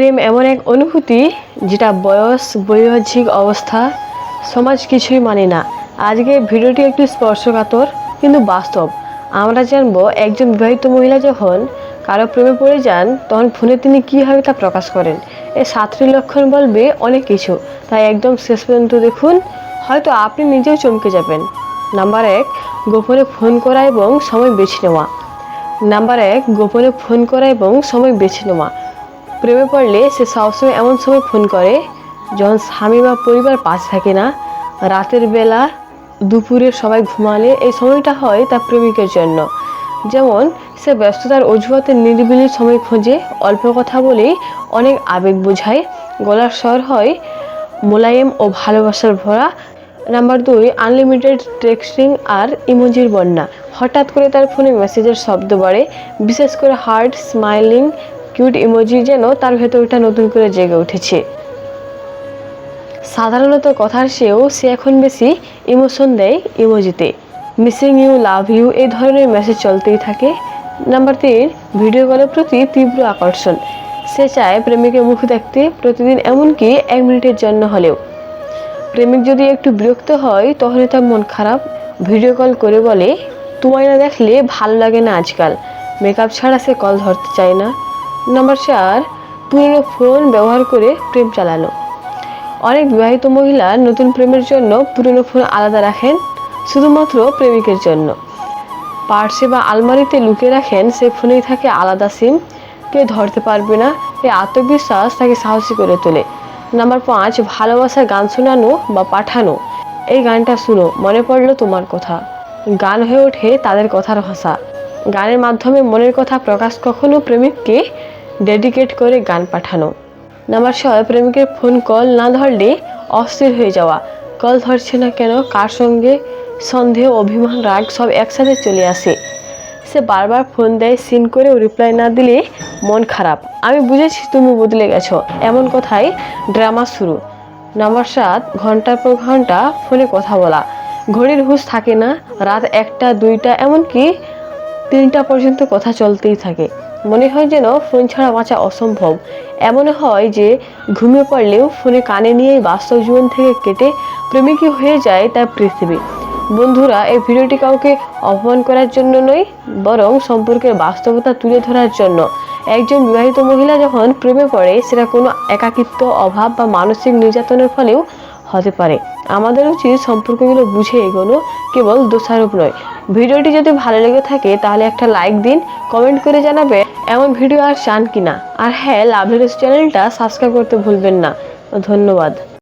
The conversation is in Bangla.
প্রেম এমন এক অনুভূতি যেটা বয়স, বৈবাহিক অবস্থা, সমাজ কিছুই মানে না। আজকে ভিডিওটি একটু স্পর্শকাতর, কিন্তু বাস্তব। আমরা জানব একজন বিবাহিত মহিলা যখন কারও প্রেমে পড়ে যান, তখন ফোনে তিনি কীভাবে তা প্রকাশ করেন? এই সাতটি লক্ষণ বলবে অনেক কিছু। তাই একদম শেষ পর্যন্ত দেখুন, হয়তো আপনি নিজেও চমকে যাবেন। নাম্বার এক, গোপনে ফোন করা এবং সময় বেছে নেওয়া। নাম্বার এক, গোপনে ফোন করা এবং সময় বেছে নেওয়া। প্রেমে পড়লে সে সবসময় এমন সময় ফোন করে যখন স্বামী বা পরিবার পাশে থাকে না। রাতের বেলা দুপুরে সবাই ঘুমালে এই সময়টা হয় তার প্রেমিকের জন্য। যেমন সে ব্যস্ততার অজুহাতে নিরিবিলি সময় খোঁজে, অল্প কথা বলেই অনেক আবেগ বোঝায়। গলার স্বর হয়, মোলায়েম ও ভালোবাসার ভরা। নাম্বার দুই, আনলিমিটেড টেক্সটিং আর ইমোজির বন্যা। হঠাৎ করে তার ফোনে মেসেজের শব্দ বাড়ে, বিশেষ করে হার্ট, স্মাইলিং কিউট ইমোজি যেন তার ভেতরটা নতুন করে জেগে উঠেছে। সাধারণত কথার চেয়েও সে এখন বেশি ইমোশন দেয় ইমোজিতে। মিসিং ইউ, লাভ ইউ এই ধরনের মেসেজ চলতেই থাকে। নাম্বার তিন, ভিডিও কলের প্রতি তীব্র আকর্ষণ। সে চায় প্রেমিকের মুখ দেখতে প্রতিদিন এমনকি এক মিনিটের জন্য হলেও। প্রেমিক যদি একটু বিরক্ত হয়, তখনই তার মন খারাপ। ভিডিও কল করে বলে, তোমায় না দেখলে ভালো লাগে না আজকাল। মেকআপ ছাড়া সে কল ধরতে চায় না। নাম্বার চার, পুরনো ফোন ব্যবহার করে প্রেম চালানো। অনেক বিবাহিত মহিলা নতুন প্রেমের জন্য পুরনো ফোন আলাদা রাখেন, শুধুমাত্র প্রেমিকের জন্য। পার্সে বা আলমারিতে লুকিয়ে রাখেন, সে ফোনেই থাকে আলাদা সিম। কেউ ধরতে পারবে না এই আত্মবিশ্বাস তাকে সাহসী করে তোলে। নাম্বার পাঁচ, ভালোবাসার গান শোনানো বা পাঠানো। এই গানটা শুনো, মনে পড়ল তোমার কথা। গান হয়ে ওঠে তাদের কথার ভাষা। গানের মাধ্যমে মনের কথা প্রকাশ কখনো প্রেমিককে ডেডিকেট করে গান পাঠানো। নাম্বার ছয় প্রেমিকের ফোন কল না ধরলে অস্থির হয়ে যাওয়া। কল ধরছে না কেন, কার সঙ্গে সন্দেহ অভিমান, রাগ সব একসাথে চলে আসে। সে বারবার ফোন দেয়, সিন করেও রিপ্লাই না দিলে মন খারাপ। আমি বুঝেছি তুমি বদলে গেছো, এমন কথাই ড্রামা শুরু। নাম্বার সাত ঘণ্টার পর ঘণ্টা ফোনে কথা বলা। ঘড়ির হুঁশ থাকে না, রাত একটা, দুইটা, এমনকি তিনটা পর্যন্ত কথা চলতেই থাকে। মনে হয় যেন ফোন ছাড়া বাঁচা অসম্ভব। এমন হয় যে ঘুমিয়ে পড়লেও ফোনে কানে নিয়ে বাস্তব জীবন থেকে কেটে প্রেমিকই হয়ে যায় তার পৃথিবী। বন্ধুরা, এই ভিডিওটি কাউকে অপমান করার জন্য নয়, বরং সম্পর্কের বাস্তবতা তুলে ধরার জন্য। একজন বিবাহিত মহিলা যখন প্রেমে পড়ে, সেটা কোনো একাকিত্ব, অভাব বা মানসিক নির্যাতনের ফলেও হতে পারে। আমাদের উচিত সম্পর্কগুলো বুঝে এগোনো কেবল দোষারোপ নয়। ভিডিওটি যদি ভালো লেগে থাকে, তাহলে একটা লাইক দিন, কমেন্ট করে জানাবে এমন ভিডিও আর চান কিনা আর হ্যাঁ লাভ চ্যানেলটা সাবস্ক্রাইব করতে ভুলবেন না। ধন্যবাদ।